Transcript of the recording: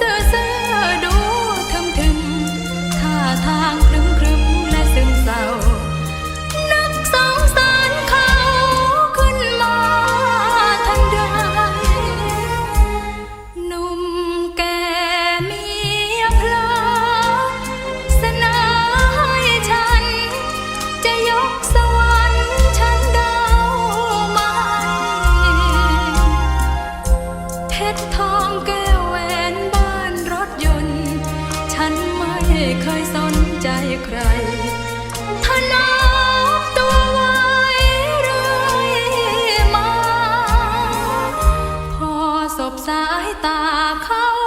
answers ในอตัวไว้เรมา พอสบสายตาเขา